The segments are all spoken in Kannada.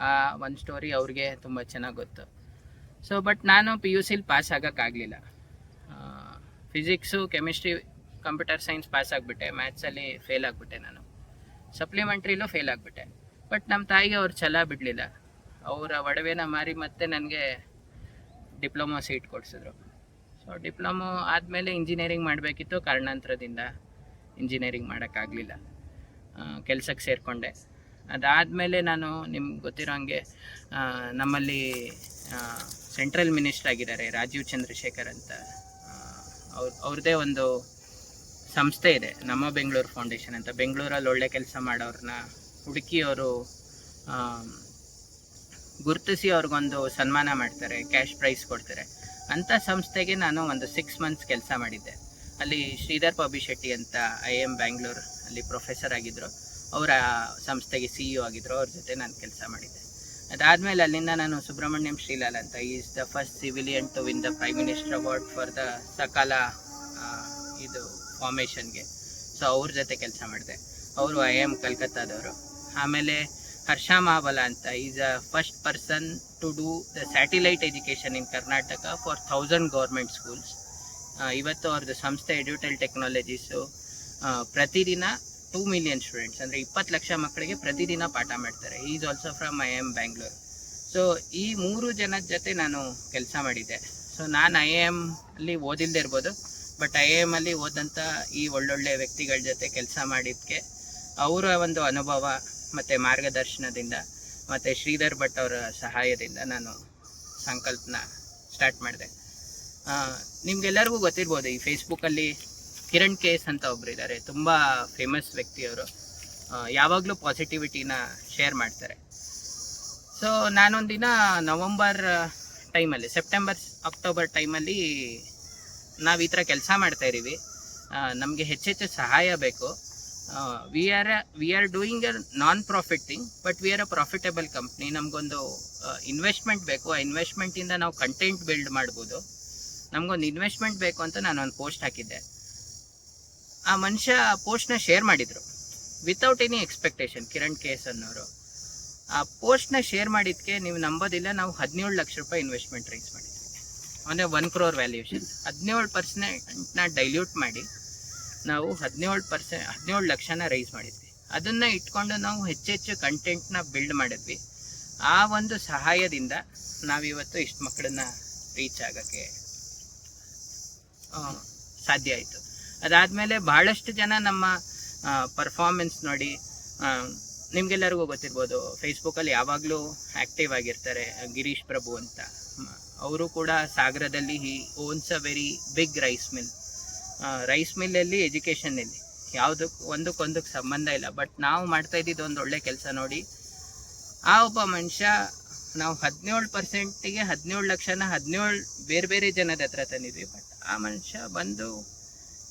ಆ ಒಂದು ಸ್ಟೋರಿ ಅವ್ರಿಗೆ ತುಂಬ ಚೆನ್ನಾಗಿ ಗೊತ್ತು. ಸೊ ಬಟ್ ನಾನು ಪಿ ಯು ಸಿಲಿ pass ಆಗೋಕ್ಕಾಗಲಿಲ್ಲ. Physics chemistry computer science pass ಆಗಿಬಿಟ್ಟೆ. ಮ್ಯಾಥ್ಸಲ್ಲಿ ಫೇಲ್ ಆಗಿಬಿಟ್ಟೆ ನಾನು. ಸಪ್ಲಿಮೆಂಟ್ರಿಲೂ ಫೇಲ್ ಆಗಿಬಿಟ್ಟೆ. ಬಟ್ ನಮ್ಮ ತಾಯಿಗೆ ಅವ್ರು ಛಲ ಬಿಡಲಿಲ್ಲ. ಅವರ ಒಡವೆನ ಮಾರಿ ಮತ್ತೆ ನನಗೆ ಡಿಪ್ಲೊಮಾ ಸೀಟ್ ಕೊಡಿಸಿದ್ರು. ಸೊ ಡಿಪ್ಲೊಮೊ ಆದಮೇಲೆ ಇಂಜಿನಿಯರಿಂಗ್ ಮಾಡಬೇಕಿತ್ತು. ಕಾರಣಾಂತರದಿಂದ ಇಂಜಿನಿಯರಿಂಗ್ ಮಾಡೋಕ್ಕಾಗಲಿಲ್ಲ. ಕೆಲಸಕ್ಕೆ ಸೇರಿಕೊಂಡೆ. ಅದಾದಮೇಲೆ ನಾನು ನಿಮ್ಗೆ ಗೊತ್ತಿರೋ ಹಾಗೆ ನಮ್ಮಲ್ಲಿ ಸೆಂಟ್ರಲ್ ಮಿನಿಸ್ಟರ್ ಆಗಿದ್ದಾರೆ ರಾಜೀವ್ ಚಂದ್ರಶೇಖರ್ ಅಂತ. ಅವ್ರ ಅವ್ರದ್ದೇ ಒಂದು ಸಂಸ್ಥೆ ಇದೆ, ನಮ್ಮ ಬೆಂಗಳೂರು ಫೌಂಡೇಶನ್ ಅಂತ. ಬೆಂಗಳೂರಲ್ಲಿ ಒಳ್ಳೆ ಕೆಲಸ ಮಾಡೋರನ್ನ ಹುಡುಕಿ ಅವರು ಗುರುತಿಸಿ ಅವ್ರಿಗೊಂದು ಸನ್ಮಾನ ಮಾಡ್ತಾರೆ ಕ್ಯಾಶ್ ಪ್ರೈಸ್ ಕೊಡ್ತಾರೆ. ಅಂಥ ಸಂಸ್ಥೆಗೆ ನಾನು ಒಂದು ಸಿಕ್ಸ್ ಮಂತ್ಸ್ ಕೆಲಸ ಮಾಡಿದ್ದೆ. ಅಲ್ಲಿ ಶ್ರೀಧರ್ ಪಬಿ ಶೆಟ್ಟಿ ಅಂತ ಐ ಎಂ ಬ್ಯಾಂಗ್ಳೂರ್ ಅಲ್ಲಿ ಪ್ರೊಫೆಸರ್ ಆಗಿದ್ದರು ಅವರ ಸಂಸ್ಥೆಗೆ ಸಿ ಇ ಆಗಿದ್ದರು ಅವ್ರ ಜೊತೆ ನಾನು ಕೆಲಸ ಮಾಡಿದ್ದೆ. ಅದಾದಮೇಲೆ ಅಲ್ಲಿಂದ ನಾನು ಸುಬ್ರಹ್ಮಣ್ಯಂ ಶ್ರೀಲಾಲ್ ಅಂತ is the first civilian to win the prime minister award for the Sakala ಇದು ಫಾರ್ಮೇಷನ್ಗೆ ಸೊ ಅವ್ರ ಜೊತೆ ಕೆಲಸ ಮಾಡಿದೆ. ಅವರು ಐ ಎಂ ಕಲ್ಕತ್ತಾದವರು ಆಮೇಲೆ ಹರ್ಷ ಮಹಾಬಲ ಅಂತ is a first person to do the satellite education in Karnataka for thousand government schools ಇವತ್ತು ಅವ್ರದ್ದು ಸಂಸ್ಥೆ ಎಡ್ಯೂಟೆಲ್ ಟೆಕ್ನಾಲಜೀಸು ಪ್ರತಿದಿನ ಟೂ ಮಿಲಿಯನ್ ಸ್ಟೂಡೆಂಟ್ಸ್ ಅಂದರೆ ಇಪ್ಪತ್ತು ಲಕ್ಷ ಮಕ್ಕಳಿಗೆ ಪ್ರತಿದಿನ ಪಾಠ ಮಾಡ್ತಾರೆ. Is also from I M Bangalore so ಈ ಮೂರು ಜನದ ಜೊತೆ ನಾನು ಕೆಲಸ ಮಾಡಿದ್ದೆ. ಸೊ ನಾನು ಐ ಎಂ ಅಲ್ಲಿ ಓದಿಲ್ಲದೆ ಇರ್ಬೋದು ಬಟ್ ಐ ಎಂ ಅಲ್ಲಿ ಓದಂಥ ಈ ಒಳ್ಳೊಳ್ಳೆ ವ್ಯಕ್ತಿಗಳ ಜೊತೆ ಕೆಲಸ ಮಾಡಿದ್ದಕ್ಕೆ ಅವರ ಒಂದು ಅನುಭವ ಮತ್ತು ಮಾರ್ಗದರ್ಶನದಿಂದ ಮತ್ತು ಶ್ರೀಧರ್ ಭಟ್ ಅವರ ಸಹಾಯದಿಂದ ನಾನು ಸಂಕಲ್ಪನ ಸ್ಟಾರ್ಟ್ ಮಾಡಿದೆ. ನಿಮಗೆಲ್ಲರಿಗೂ ಗೊತ್ತಿರ್ಬೋದು, ಈ ಫೇಸ್ಬುಕ್ಕಲ್ಲಿ ಕಿರಣ್ ಕೇಸ್ ಅಂತ ಒಬ್ರು ಇದ್ದಾರೆ ತುಂಬ ಫೇಮಸ್ ವ್ಯಕ್ತಿಯವರು. ಯಾವಾಗಲೂ ಪಾಸಿಟಿವಿಟಿನ ಶೇರ್ ಮಾಡ್ತಾರೆ. ಸೊ ನಾನೊಂದಿನ ನವಂಬರ್ ಟೈಮಲ್ಲಿ ಸೆಪ್ಟೆಂಬರ್ ಅಕ್ಟೋಬರ್ ಟೈಮಲ್ಲಿ ನಾವು ಈ ಥರ ಕೆಲಸ ಮಾಡ್ತಾ ಇದ್ದೀವಿ. ನಮಗೆ ಹೆಚ್ಚೆಚ್ಚು ಸಹಾಯ ಬೇಕು. We are we are doing a non profit thing but we are a profitable company ನಮಗೊಂದು ಇನ್ವೆಸ್ಟ್ಮೆಂಟ್ ಬೇಕು. ಆ ಇನ್ವೆಸ್ಟ್ಮೆಂಟಿಂದ ನಾವು ಕಂಟೆಂಟ್ ಬಿಲ್ಡ್ ಮಾಡ್ಬೋದು. ನಮಗೊಂದು ಇನ್ವೆಸ್ಟ್ಮೆಂಟ್ ಬೇಕು ಅಂತ ನಾನು ಒಂದು ಪೋಸ್ಟ್ ಹಾಕಿದ್ದೆ. ಆ ಮನುಷ್ಯ ಪೋಸ್ಟ್ನ ಶೇರ್ ಮಾಡಿದರು. Without any expectation Kiran case ಅನ್ನೋರು. ಆ ಪೋಸ್ಟ್ನ ಶೇರ್ ಮಾಡಿದ್ದಕ್ಕೆ ನೀವು ನಂಬೋದಿಲ್ಲ, ನಾವು ಹದಿನೇಳು ಲಕ್ಷ ರೂಪಾಯಿ ಇನ್ವೆಸ್ಟ್ಮೆಂಟ್ ರೈಸ್ ಮಾಡಿದ್ವಿ. ಅಂದರೆ ಒನ್ ಕ್ರೋರ್ ವ್ಯಾಲ್ಯೂಷನ್ ಹದಿನೇಳು ಪರ್ಸೆಂಟ್ನ ಡೈಲ್ಯೂಟ್ ಮಾಡಿ ನಾವು ಹದಿನೇಳು ಪರ್ಸೆಂಟ್ ಹದಿನೇಳು ಲಕ್ಷನ ರೈಸ್ ಮಾಡಿದ್ವಿ. ಅದನ್ನು ಇಟ್ಕೊಂಡು ನಾವು ಹೆಚ್ಚೆಚ್ಚು ಕಂಟೆಂಟ್ನ ಬಿಲ್ಡ್ ಮಾಡಿದ್ವಿ. ಆ ಒಂದು ಸಹಾಯದಿಂದ ನಾವಿವತ್ತು ಇಷ್ಟು ಮಕ್ಕಳನ್ನ ರೀಚ್ ಆಗೋಕ್ಕೆ ಸಾಧ್ಯ ಆಯಿತು. ಅದಾದಮೇಲೆ ಬಹಳಷ್ಟು ಜನ ನಮ್ಮ ಪರ್ಫಾರ್ಮೆನ್ಸ್ ನೋಡಿ ನಿಮ್ಗೆಲ್ಲರಿಗೂ ಗೊತ್ತಿರ್ಬೋದು. ಫೇಸ್ಬುಕ್ಕಲ್ಲಿ ಯಾವಾಗಲೂ ಆ್ಯಕ್ಟಿವ್ ಆಗಿರ್ತಾರೆ, ಗಿರೀಶ್ ಪ್ರಭು ಅಂತ. ಅವರು ಕೂಡ ಸಾಗರದಲ್ಲಿ he owns a very big rice mill rice ಮಿಲ್ಲಲ್ಲಿ ಎಜುಕೇಷನಲ್ಲಿ ಯಾವುದಕ್ಕೆ ಒಂದಕ್ಕೊಂದಕ್ಕೆ ಸಂಬಂಧ ಇಲ್ಲ. ಬಟ್ ನಾವು ಮಾಡ್ತಾ ಇದ್ದಿದ್ದು ಒಂದು ಒಳ್ಳೆ ಕೆಲಸ ನೋಡಿ, ಆ ಒಬ್ಬ ಮನುಷ್ಯ ನಾವು ಹದಿನೇಳು ಪರ್ಸೆಂಟಿಗೆ ಹದಿನೇಳು ಲಕ್ಷನ ಹದಿನೇಳು ಬೇರೆ ಬೇರೆ ಜನದ ಹತ್ರ ತಂದಿದ್ವಿ. ಬಟ್ ಆ ಮನುಷ್ಯ ಬಂದು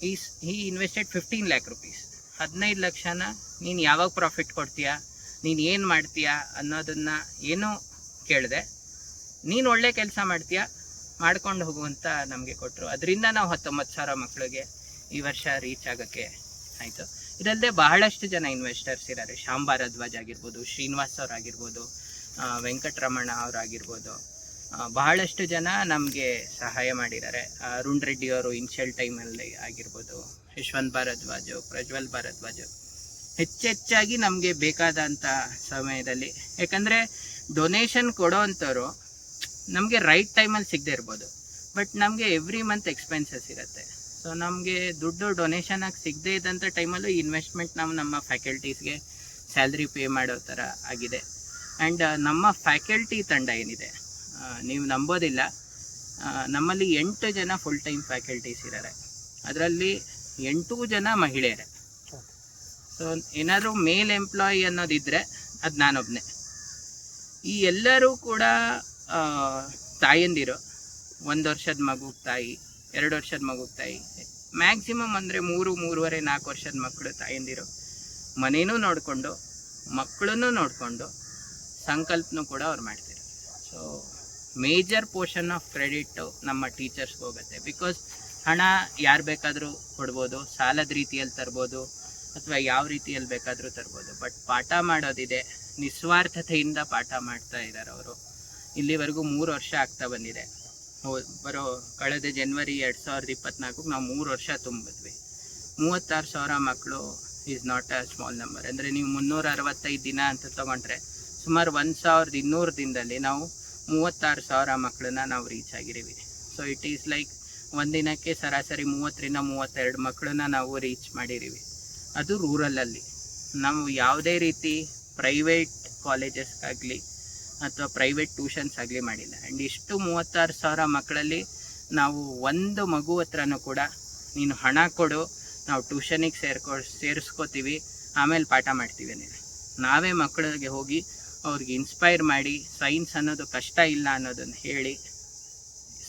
ಈ he invested fifteen lakh rupees. ಹದಿನೈದು ಲಕ್ಷನ ನೀನು ಯಾವಾಗ ಪ್ರಾಫಿಟ್ ಕೊಡ್ತೀಯಾ? ನೀನು ಏನು ಮಾಡ್ತೀಯಾ ಅನ್ನೋದನ್ನು ಏನೂ ಕೇಳಿದೆ. ನೀನು ಒಳ್ಳೆ ಕೆಲಸ ಮಾಡ್ತೀಯಾ? ಮಾಡ್ಕೊಂಡು ಹೋಗುವಂತ ನಮಗೆ ಕೊಟ್ಟರು ಅದರಿಂದ ನಾವು ಹತ್ತೊಂಬತ್ತು ಸಾವಿರ ಮಕ್ಕಳಿಗೆ ಈ ವರ್ಷ ರೀಚ್ ಆಗೋಕ್ಕೆ ಆಯಿತು. ಇದಲ್ಲದೆ ಬಹಳಷ್ಟು ಜನ ಇನ್ವೆಸ್ಟರ್ಸ್ ಇದ್ದಾರೆ. ಶ್ಯಾಮ್ ಭಾರದ್ವಾಜ್ ಆಗಿರ್ಬೋದು, ಶ್ರೀನಿವಾಸ್ ಅವ್ರು ಆಗಿರ್ಬೋದು ವೆಂಕಟರಮಣ ಅವರಾಗಿರ್ಬೋದು. ಬಹಳಷ್ಟು ಜನ ನಮಗೆ ಸಹಾಯ ಮಾಡಿದ್ದಾರೆ. ಅರುಣ್ ರೆಡ್ಡಿ ಅವರು ಇನ್ಷಿಯಲ್ ಟೈಮಲ್ಲಿ ಆಗಿರ್ಬೋದು, ಯಶವಂತ್ ಭಾರದ್ವಾಜ್, ಪ್ರಜ್ವಲ್ ಭಾರದ್ವಾಜ್. ಹೆಚ್ಚೆಚ್ಚಾಗಿ ನಮಗೆ ಬೇಕಾದಂಥ ಸಮಯದಲ್ಲಿ, ಯಾಕಂದರೆ ಡೊನೇಷನ್ ಕೊಡೋ ಅಂಥವ್ರು ನಮಗೆ ರೈಟ್ ಟೈಮಲ್ಲಿ ಸಿಗದೆ ಇರ್ಬೋದು. ಬಟ್ ನಮಗೆ ಎವ್ರಿ ಮಂತ್ ಎಕ್ಸ್ಪೆನ್ಸಸ್ ಇರುತ್ತೆ. ಸೊ ನಮಗೆ ದುಡ್ಡು ಡೊನೇಷನ್ ಆಗಿ ಸಿಗದೇ ಇದ್ದಂಥ ಟೈಮಲ್ಲೂ ಇನ್ವೆಸ್ಟ್ಮೆಂಟ್ ನಾವು ನಮ್ಮ ಫ್ಯಾಕಲ್ಟೀಸ್ಗೆ ಸ್ಯಾಲ್ರಿ ಪೇ ಮಾಡೋ ಥರ ಆಗಿದೆ. ಆ್ಯಂಡ್ ನಮ್ಮ ಫ್ಯಾಕಲ್ಟಿ ತಂಡ ಏನಿದೆ ನೀವು ನಂಬೋದಿಲ್ಲ. ನಮ್ಮಲ್ಲಿ ಎಂಟು ಜನ ಫುಲ್ ಟೈಮ್ ಫ್ಯಾಕಲ್ಟೀಸ್ ಇದ್ದಾರೆ ಅದರಲ್ಲಿ ಎಂಟು ಜನ ಮಹಿಳೆಯರೇ. ಸೊ ಏನಾದರೂ ಮೇಲ್ ಎಂಪ್ಲಾಯಿ ಅನ್ನೋದಿದ್ದರೆ ಅದು ನಾನೊಬ್ಬನೇ ಈ ಎಲ್ಲರೂ ಕೂಡ ತಾಯಂದಿರು, ಒಂದು ವರ್ಷದ ಮಗು, ತಾಯಿ, ಎರಡು ವರ್ಷದ ಮಗು, ತಾಯಿ ಮ್ಯಾಕ್ಸಿಮಮ್ ಅಂದರೆ ಮೂರು, ಮೂರುವರೆ, ನಾಲ್ಕು ವರ್ಷದ ಮಕ್ಕಳು ತಾಯಂದಿರು. ಮನೇನೂ ನೋಡಿಕೊಂಡು ಮಕ್ಕಳನ್ನು ನೋಡಿಕೊಂಡು, ಸಂಕಲ್ಪನೂ ಕೂಡ ಅವ್ರು ಮಾಡ್ತಾರೆ so major portion of credit ನಮ್ಮ ಟೀಚರ್ಸ್ಗೆ ಹೋಗುತ್ತೆ. ಬಿಕಾಸ್ ಹಣ ಯಾರು ಬೇಕಾದರೂ ಕೊಡ್ಬೋದು, ಸಾಲದ ರೀತಿಯಲ್ಲಿ ತರ್ಬೋದು, ಅಥವಾ ಯಾವ ರೀತಿಯಲ್ಲಿ ಬೇಕಾದರೂ ತರ್ಬೋದು. ಬಟ್ ಪಾಠ ಮಾಡೋದಿದೆ. ನಿಸ್ವಾರ್ಥತೆಯಿಂದ ಪಾಠ ಮಾಡ್ತಾ ಇದ್ದಾರೆ ಅವರು. ಇಲ್ಲಿವರೆಗೂ ಮೂರು ವರ್ಷ ಆಗ್ತಾ ಬಂದಿದೆ. ಬರೋ ಕಳೆದ ಜನ್ವರಿ ಎರಡು ಸಾವಿರದ ಇಪ್ಪತ್ನಾಲ್ಕು ನಾವು ಮೂರು ವರ್ಷ ತುಂಬಿದ್ವಿ. ಮೂವತ್ತಾರು ಸಾವಿರ ಮಕ್ಕಳು is not a small number ಅಂದರೆ ನೀವು ಮುನ್ನೂರ ಅರವತ್ತೈದು ದಿನ ಅಂತ ತಗೊಂಡ್ರೆ ಸುಮಾರು ಒಂದು ಸಾವಿರದ ಇನ್ನೂರು ದಿನದಲ್ಲಿ ನಾವು ಮೂವತ್ತಾರು ಸಾವಿರ ಮಕ್ಕಳನ್ನ ನಾವು ರೀಚ್ ಆಗಿರೀವಿ ಸೊ ಇಟ್ ಈಸ್ ಲೈಕ್ ಒಂದಿನಕ್ಕೆ ಸರಾಸರಿ ಮೂವತ್ತರಿಂದ ಮೂವತ್ತೆರಡು ಮಕ್ಕಳನ್ನ ನಾವು ರೀಚ್ ಮಾಡಿರೀವಿ ಅದು ರೂರಲಲ್ಲಿ ನಾವು ಯಾವುದೇ ರೀತಿ ಪ್ರೈವೇಟ್ ಕಾಲೇಜಸ್ ಆಗಲಿ ಅಥವಾ ಪ್ರೈವೇಟ್ ಟ್ಯೂಷನ್ಸ್ ಆಗಲಿ ಮಾಡಿಲ್ಲ. ಆ್ಯಂಡ್ ಇಷ್ಟು ಮೂವತ್ತಾರು ಸಾವಿರ ಮಕ್ಕಳಲ್ಲಿ ನಾವು ಒಂದು ಮಗು ಹತ್ರನೂ ಕೂಡ ನೀನು ಹಣ ಕೊಡು, ನಾವು ಟ್ಯೂಷನಿಗೆ ಸೇರ್ಕೊ, ಸೇರಿಸ್ಕೋತೀವಿ, ಆಮೇಲೆ ಪಾಠ ಮಾಡ್ತೀವಿ ನೀವು ನಾವೇ ಮಕ್ಕಳಿಗೆ ಹೋಗಿ ಅವ್ರಿಗೆ ಇನ್ಸ್ಪೈರ್ ಮಾಡಿ ಸೈನ್ಸ್ ಅನ್ನೋದು ಕಷ್ಟ ಇಲ್ಲ ಅನ್ನೋದನ್ನು ಹೇಳಿ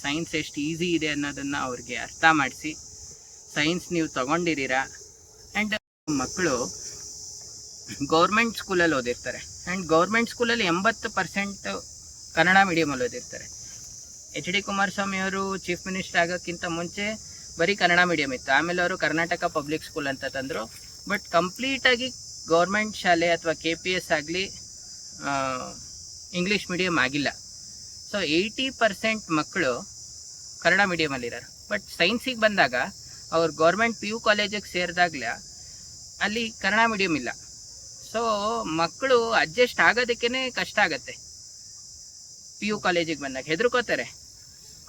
ಸೈನ್ಸ್ ಎಷ್ಟು ಈಸಿ ಇದೆ ಅನ್ನೋದನ್ನು ಅವ್ರಿಗೆ ಅರ್ಥ ಮಾಡಿಸಿ ಸೈನ್ಸ್ ನೀವು ತೊಗೊಂಡಿದ್ದೀರ? ಆ್ಯಂಡ್ ಮಕ್ಕಳು ಗೌರ್ಮೆಂಟ್ ಸ್ಕೂಲಲ್ಲಿ ಓದಿರ್ತಾರೆ. ಆ್ಯಂಡ್ ಗೌರ್ಮೆಂಟ್ ಸ್ಕೂಲಲ್ಲಿ ಎಂಬತ್ತು ಪರ್ಸೆಂಟ್ ಕನ್ನಡ ಮೀಡಿಯಮಲ್ಲಿ ಓದಿರ್ತಾರೆ. ಎಚ್ ಡಿ ಕುಮಾರಸ್ವಾಮಿ ಅವರು ಚೀಫ್ ಮಿನಿಸ್ಟರ್ ಆಗೋಕ್ಕಿಂತ ಮುಂಚೆ ಬರೀ ಕನ್ನಡ ಮೀಡಿಯಂ ಇತ್ತು. ಆಮೇಲೆ ಅವರು ಕರ್ನಾಟಕ ಪಬ್ಲಿಕ್ ಸ್ಕೂಲ್ ಅಂತ ತಂದರು. ಬಟ್ ಕಂಪ್ಲೀಟಾಗಿ ಗೌರ್ಮೆಂಟ್ ಶಾಲೆ ಅಥವಾ ಕೆ ಪಿ ಎಸ್ ಆಗಲಿ ಇಂಗ್ಲೀಷ್ ಮೀಡಿಯಂ ಆಗಿಲ್ಲ. ಸೊ ಏಯ್ಟಿ ಪರ್ಸೆಂಟ್ ಮಕ್ಕಳು ಕನ್ನಡ ಮೀಡಿಯಮಲ್ಲಿರೋರು ಬಟ್ ಸೈನ್ಸಿಗೆ ಬಂದಾಗ, ಅವ್ರು ಗೌರ್ಮೆಂಟ್ ಪಿ ಯು ಕಾಲೇಜಿಗೆ ಸೇರಿದಾಗಲೇ ಅಲ್ಲಿ ಕನ್ನಡ ಮೀಡಿಯಂ ಇಲ್ಲ. ಸೊ ಮಕ್ಕಳು ಅಡ್ಜಸ್ಟ್ ಆಗೋದಕ್ಕೇ ಕಷ್ಟ ಆಗತ್ತೆ. ಪಿ ಯು ಕಾಲೇಜಿಗೆ ಬಂದಾಗ. ಹೆದರ್ಕೋತಾರೆ.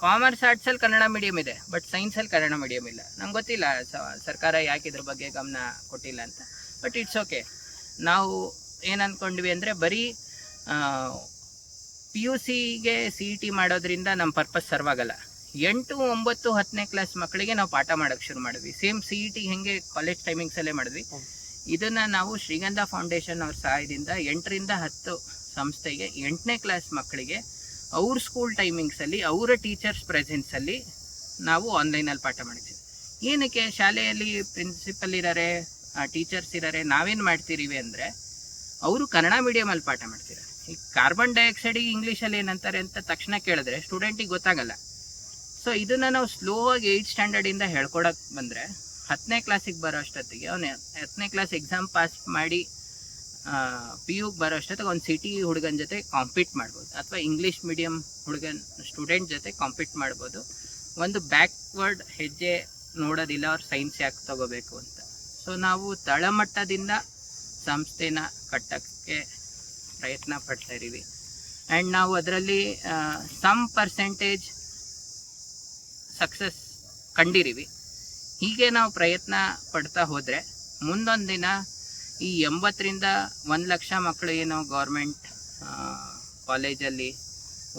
ಕಾಮರ್ಸ್ ಆರ್ಟ್ಸಲ್ಲಿ ಕನ್ನಡ ಮೀಡಿಯಂ ಇದೆ ಬಟ್ ಸೈನ್ಸಲ್ಲಿ ಕನ್ನಡ ಮೀಡಿಯಂ ಇಲ್ಲ. ನಂಗೆ ಗೊತ್ತಿಲ್ಲ ಸರ್ಕಾರ ಯಾಕೆ ಇದ್ರ ಬಗ್ಗೆ ಗಮನ ಕೊಟ್ಟಿಲ್ಲ ಅಂತ. ಬಟ್ ಇಟ್ಸ್ ಓಕೆ ನಾವು ಏನು ಅಂದ್ಕೊಂಡ್ವಿ ಅಂದರೆ ಬರೀ ಪಿ ಯು ಸಿಗೆ ಸಿ ಇ ಟಿ ಮಾಡೋದ್ರಿಂದ ನಮ್ಮ ಪರ್ಪಸ್ ಸರ್ವ್ ಆಗಲ್ಲ. ಎಂಟು ಒಂಬತ್ತು ಹತ್ತನೇ ಕ್ಲಾಸ್ ಮಕ್ಕಳಿಗೆ ನಾವು ಪಾಠ ಮಾಡೋಕ್ಕೆ ಶುರು ಮಾಡಿದ್ವಿ. ಸೇಮ್ ಸಿ ಇ ಟಿ ಹೆಂಗೆ ಕಾಲೇಜ್ ಟೈಮಿಂಗ್ಸಲ್ಲೇ ಮಾಡಿದ್ವಿ. ಇದನ್ನ ನಾವು ಶ್ರೀಗಂಧ ಫೌಂಡೇಶನ್ ಅವ್ರ ಸಹಾಯದಿಂದ ಎಂಟರಿಂದ ಹತ್ತು ಸಂಸ್ಥೆಗೆ ಎಂಟನೇ ಕ್ಲಾಸ್ ಮಕ್ಕಳಿಗೆ ಅವ್ರ ಸ್ಕೂಲ್ ಟೈಮಿಂಗ್ಸಲ್ಲಿ ಅವರ ಟೀಚರ್ಸ್ ಪ್ರೆಸೆನ್ಸಲ್ಲಿ ನಾವು ಆನ್ಲೈನಲ್ಲಿ ಪಾಠ ಮಾಡಿದ್ವಿ. ಏನಕ್ಕೆ ಶಾಲೆಯಲ್ಲಿ ಪ್ರಿನ್ಸಿಪಲ್ ಇದ್ದಾರೆ ಟೀಚರ್ಸ್ ಇದ್ದಾರೆ ನಾವೇನು ಮಾಡ್ತಿರೀವಿ ಅಂದರೆ ಅವರು ಕನ್ನಡ ಮೀಡಿಯಮಲ್ಲಿ ಪಾಠ ಮಾಡ್ತಿದ್ದಾರೆ. ಈ ಕಾರ್ಬನ್ ಡೈಆಕ್ಸೈಡಿಗೆ ಇಂಗ್ಲೀಷಲ್ಲಿ ಏನಂತಾರೆ ಅಂತ ತಕ್ಷಣ ಕೇಳಿದ್ರೆ ಸ್ಟೂಡೆಂಟಿಗೆ ಗೊತ್ತಾಗಲ್ಲ. ಸೊ ಇದನ್ನು ನಾವು ಸ್ಲೋ ಆಗಿ ಏಯ್ಟ್ ಸ್ಟ್ಯಾಂಡರ್ಡಿಂದ ಹೇಳ್ಕೊಡಕ್ಕೆ ಬಂದರೆ ಹತ್ತನೇ ಕ್ಲಾಸಿಗೆ ಬರೋ ಅಷ್ಟೊತ್ತಿಗೆ ಅವನು ಹತ್ತನೇ ಕ್ಲಾಸ್ ಎಕ್ಸಾಮ್ ಪಾಸ್ ಮಾಡಿ ಪಿ ಯುಗೆ ಬರೋ ಅಷ್ಟೊತ್ತಿಗೆ ಒಂದು ಸಿಟಿ ಹುಡುಗನ ಜೊತೆ ಕಾಂಪೀಟ್ ಮಾಡ್ಬೋದು. ಅಥವಾ ಇಂಗ್ಲೀಷ್ ಮೀಡಿಯಂ ಹುಡುಗನ ಸ್ಟೂಡೆಂಟ್ ಜೊತೆ ಕಾಂಪೀಟ್ ಮಾಡ್ಬೋದು. ಒಂದು ಬ್ಯಾಕ್ವರ್ಡ್ ಹೆಜ್ಜೆ ನೋಡೋದಿಲ್ಲ, ಅವ್ರು ಸೈನ್ಸ್ ಯಾಕೆ ತಗೋಬೇಕು ಅಂತ. ಸೊ ನಾವು ತಳಮಟ್ಟದಿಂದ ಸಂಸ್ಥೆನ ಕಟ್ಟೋಕ್ಕೆ ಪ್ರಯತ್ನ ಪಡ್ತಾ ಇದ್ದೀವಿ. ಆ್ಯಂಡ್ ನಾವು ಅದರಲ್ಲಿ ಸಮ್ ಪರ್ಸೆಂಟೇಜ್ ಸಕ್ಸಸ್ ಕಂಡಿರೀವಿ ಹೀಗೆ ನಾವು ಪ್ರಯತ್ನ ಪಡ್ತಾ ಹೋದರೆ ಮುಂದೊಂದು ದಿನ ಈ ಎಂಬತ್ತರಿಂದ ಒಂದು ಲಕ್ಷ ಮಕ್ಕಳು ಏನು ಗೌರ್ಮೆಂಟ್ ಕಾಲೇಜಲ್ಲಿ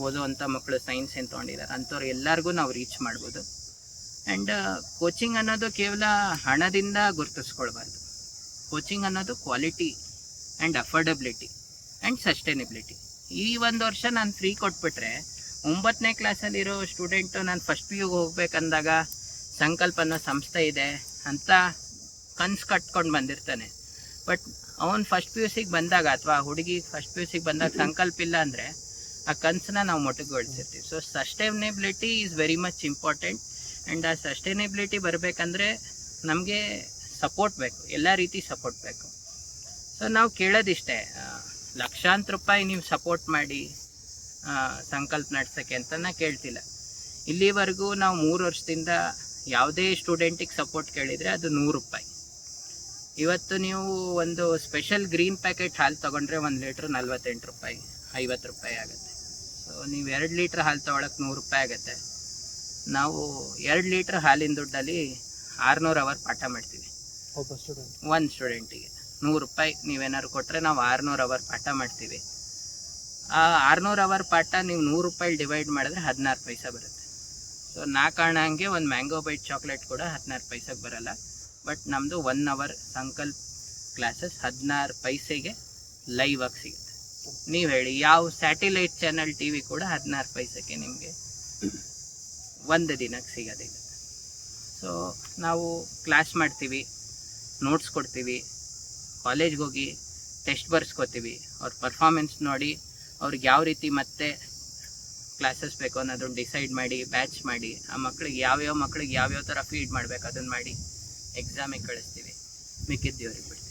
ಓದುವಂಥ ಮಕ್ಕಳು ಸೈನ್ಸ್ ಏನು ತೊಗೊಂಡಿದ್ದಾರೆ ಅಂಥವ್ರು ಎಲ್ಲರಿಗೂ ನಾವು ರೀಚ್ ಮಾಡ್ಬೋದು. ಆ್ಯಂಡ್ ಕೋಚಿಂಗ್ ಅನ್ನೋದು ಕೇವಲ ಹಣದಿಂದ ಗುರುತಿಸ್ಕೊಳ್ಬಾರ್ದು. ಕೋಚಿಂಗ್ ಅನ್ನೋದು quality and affordability and sustainability ಈ ಒಂದು ವರ್ಷ ನಾನು ಫ್ರೀ ಕೊಟ್ಬಿಟ್ರೆ ಒಂಬತ್ತನೇ ಕ್ಲಾಸಲ್ಲಿರೋ ಸ್ಟೂಡೆಂಟು ನಾನು ಫಸ್ಟ್ ಪಿ ಯುಗೆ ಹೋಗ್ಬೇಕಂದಾಗ ಸಂಕಲ್ಪ ಅನ್ನೋ ಸಂಸ್ಥೆ ಇದೆ ಅಂತ ಕನ್ಸು ಕಟ್ಕೊಂಡು ಬಂದಿರ್ತಾನೆ. ಬಟ್ ಅವನು ಫಸ್ಟ್ ಪಿ ಯು ಸಿಗೆ ಬಂದಾಗ ಅಥವಾ ಹುಡುಗಿ ಫಸ್ಟ್ ಪಿ ಯು ಸಿಗೆ ಬಂದಾಗ ಸಂಕಲ್ಪ ಇಲ್ಲ ಅಂದರೆ ಆ ಕನ್ಸನ್ನ ನಾವು ಮೊಟಕುಗೊಳಿಸಿರ್ತೀವಿ. So sustainability is very much important and ಆ ಸಸ್ಟೈನೇಬಿಲಿಟಿ ಬರಬೇಕಂದ್ರೆ ನಮಗೆ ಸಪೋರ್ಟ್ ಬೇಕು, ಎಲ್ಲ ರೀತಿ ಸಪೋರ್ಟ್ ಬೇಕು. ಸೊ ನಾವು ಕೇಳೋದಿಷ್ಟೇ ಲಕ್ಷಾಂತರ ರೂಪಾಯಿ ನೀವು ಸಪೋರ್ಟ್ ಮಾಡಿ ಸಂಕಲ್ಪ ನಡೆಸೋಕ್ಕೆ ಅಂತ ನಾ ಕೇಳ್ತಿಲ್ಲ. ಇಲ್ಲಿವರೆಗೂ ನಾವು ಮೂರು ವರ್ಷದಿಂದ ಯಾವುದೇ ಸ್ಟೂಡೆಂಟಿಗೆ ಸಪೋರ್ಟ್ ಕೇಳಿದರೆ ಅದು ನೂರು ರೂಪಾಯಿ. ಇವತ್ತು ನೀವು ಒಂದು ಸ್ಪೆಷಲ್ ಗ್ರೀನ್ ಪ್ಯಾಕೆಟ್ ಹಾಲು ತೊಗೊಂಡ್ರೆ ಒಂದು ಲೀಟ್ರ್ ನಲ್ವತ್ತೆಂಟು ರೂಪಾಯಿ, ಐವತ್ತು ರೂಪಾಯಿ ಆಗುತ್ತೆ. ಸೊ ನೀವು ಎರಡು ಲೀಟ್ರ್ ಹಾಲು ತೊಗೊಳಕ್ಕೆ ನೂರು ರೂಪಾಯಿ ಆಗುತ್ತೆ. ನಾವು ಎರಡು ಲೀಟ್ರ್ ಹಾಲಿನ ದುಡ್ಡಲ್ಲಿ ಆರುನೂರು ಅವರ್ ಪಾಠ ಮಾಡ್ತೀವಿ. ಸ್ಟೂಡೆಂಟ್ ಒಂದು ಸ್ಟೂಡೆಂಟಿಗೆ ನೂರು ರೂಪಾಯಿ ನೀವೇನಾದ್ರು ಕೊಟ್ಟರೆ ನಾವು ಆರುನೂರು ಅವರ್ ಪಾಠ ಮಾಡ್ತೀವಿ. ಆ ಆರುನೂರು ಅವರ್ ಪಾಠ ನೀವು ನೂರು ರೂಪಾಯಿ ಡಿವೈಡ್ ಮಾಡಿದ್ರೆ ಹದಿನಾರು ಪೈಸೆ ಬರುತ್ತೆ. ಸೊ ನಾ ಕಾಣಂಗೆ ಒಂದು ಮ್ಯಾಂಗೋ ಬೈಟ್ ಚಾಕ್ಲೇಟ್ ಕೂಡ ಹದಿನಾರು ಪೈಸೆಗೆ ಬರಲ್ಲ. ಬಟ್ ನಮ್ಮದು ಒನ್ ಅವರ್ ಸಂಕಲ್ಪ ಕ್ಲಾಸಸ್ ಹದಿನಾರು ಪೈಸೆಗೆ ಲೈವ್ ಆಗಿ ಸಿಗುತ್ತೆ. ನೀವು ಹೇಳಿ, ಯಾವ ಸ್ಯಾಟಿಲೈಟ್ ಚಾನಲ್ ಟಿ ವಿ ಕೂಡ ಹದಿನಾರು ಪೈಸೆಗೆ ನಿಮಗೆ ಒಂದು ದಿನಕ್ಕೆ ಸಿಗೋದಿಲ್ಲ. ಸೊ ನಾವು ಕ್ಲಾಸ್ ಮಾಡ್ತೀವಿ. ನೋಟ್ಸ್ ಕೊಡ್ತೀವಿ. ಕಾಲೇಜ್ಗೆ ಹೋಗಿ ಟೆಸ್ಟ್ ಬರ್ಸ್ಕೊತೀವಿ. ಅವ್ರ ಪರ್ಫಾರ್ಮೆನ್ಸ್ ನೋಡಿ, ಅವ್ರಿಗೆ ಯಾವ ರೀತಿ ಮತ್ತೆ ಕ್ಲಾಸಸ್ ಬೇಕು ಅನ್ನೋದನ್ನು ಡಿಸೈಡ್ ಮಾಡಿ ಬ್ಯಾಚ್ ಮಾಡಿ, ಆ ಮಕ್ಳಿಗೆ ಯಾವ್ಯಾವ ಮಕ್ಳಿಗೆ ಯಾವ್ಯಾವ ಥರ ಫೀಡ್ ಮಾಡಬೇಕು ಅದನ್ನು ಮಾಡಿ ಎಕ್ಸಾಮಿಗೆ ಕಳಿಸ್ತೀವಿ. ಮಿಕ್ಕಿದ್ದು ಬಿಡಿ